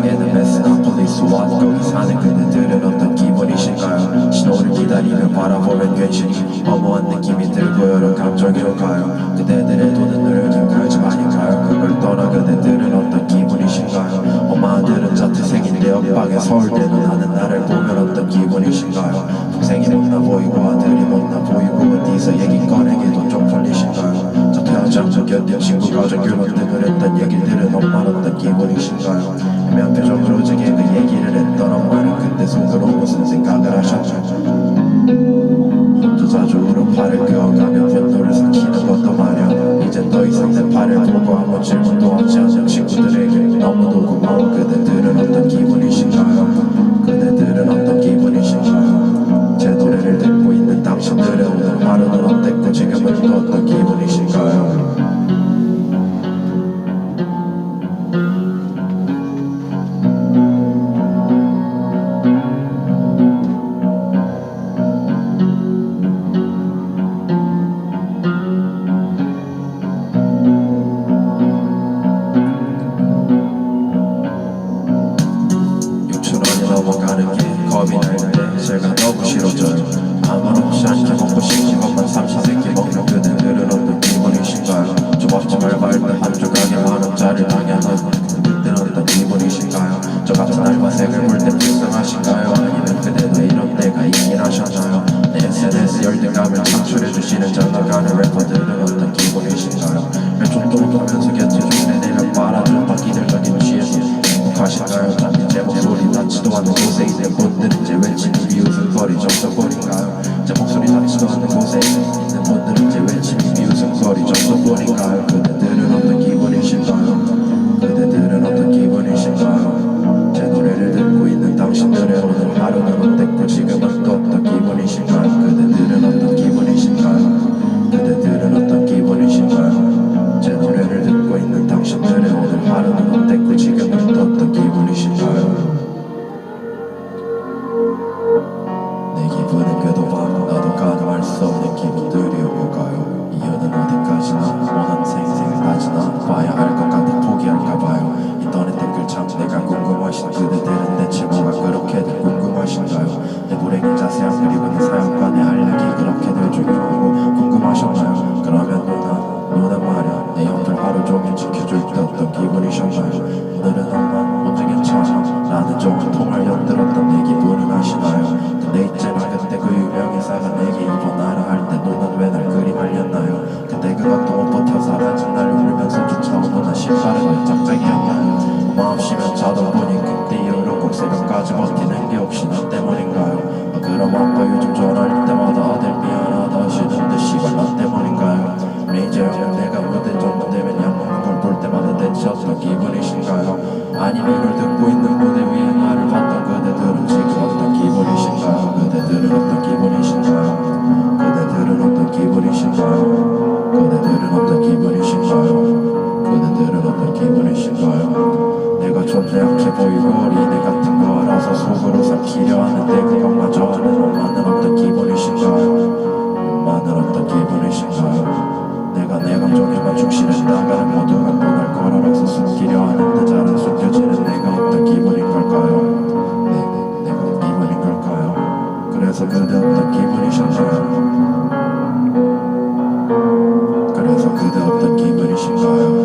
여행에는 베스나 폴리스 왔고 사는 그들은 어떤 기분이신가요? 신호를 기다리며 바라보면 괜시히 허무한 느낌이 들고 여러 감정이 올까요? 그대들의 도는 늘 김칼집 아닌가요? 그걸 떠나 그대들은 어떤 기분이신가요? 엄마들은 자퇴생인데 옆방에 서울대는 하는 나를 보면 어떤 기분이신가요? 동생이 못나 보이고 아들이 못나 보이고 어디서 얘기 꺼내기도 좀 풀리신가요? 자퇴하지 않고 견딘 친구 가족 규모 등을 했던 얘기들은 엄마는 어떤 기분이신가요? 팔을 그어가며 분노를 삭히는 것도 마련 이젠 더 이상 내 팔을 보고 아무 질문도 없지 않은 친구들에게 너무도 고마워 그대들은 어떤 기분이신가요? 그대들은 어떤 기분이신가요? 제 노래를 듣고 있는 당신들의 오늘 하루는 어땠고 지금은 또 어떤 기분 싫어져요 아무렇지 않게 먹고 싶은 것만 삼시세끼 먹는 그대들은 어떤 기분이신가요? 조밥집 알바할 때한 조각에 만 원짜리 당연한 그때는 어떤 기분이신가요? 저 같은 알바생을 볼때 불쌍하신가요? 아니면 그대도 이런 때가 있긴 하셨나요? 내 SNS 열등감을 창출해주시는 잘 나가는 래퍼 거리 정도뿐인가요 제 목소리 닿지도 않는 곳에 있는 분들은 제 외침이 비웃음거리 정도뿐인가요 그대들 궁금하신 그대들은 대체 뭐가 그렇게들 궁금하신가요? 내 불행의 자세한 그리고는 사연과 내 알력이 그렇게들 중요하고 궁금하셨나요 꼭 새벽까지 버티는 게 혹시 나 때문인가요? 아, 그럼 아빠 요즘 전화할 때마다 아들 미안하다 하시는데 시발 나 때문인가요? 메이저 형은 내가 무대 정도 되면 약 먹는 걸 볼 때마다 대체 어떤 기분이신가요? 아니면 이걸 듣고 있는 무대 위에 나를 봤던 그대들은 지금 어떤 기분이신가요? 그대들은 어떤 기분이신가요? 그대들은 어떤 기분이신가요? 그대들은 어떤 기분이신가요? 그대들은 어떤 기분이신가요? 내가 좀더 약해 보이고 어린애 같은 소속으로 삼키려 하는데 그것마저 하는 엄마는 없던 기분이신가요? 엄마는 없던 기분이신가요? 내가 내 감정에만 충실했다면 모두가 떠날 거라면서 숨기려 하는데 잘은 숨겨지는 내가 없던 기분인 걸까요? 네, 네, 네. 내가 기분인 걸까요? 그래서 그대 없던 기분이신가요? 그래서 그대 없던 기분이신가요?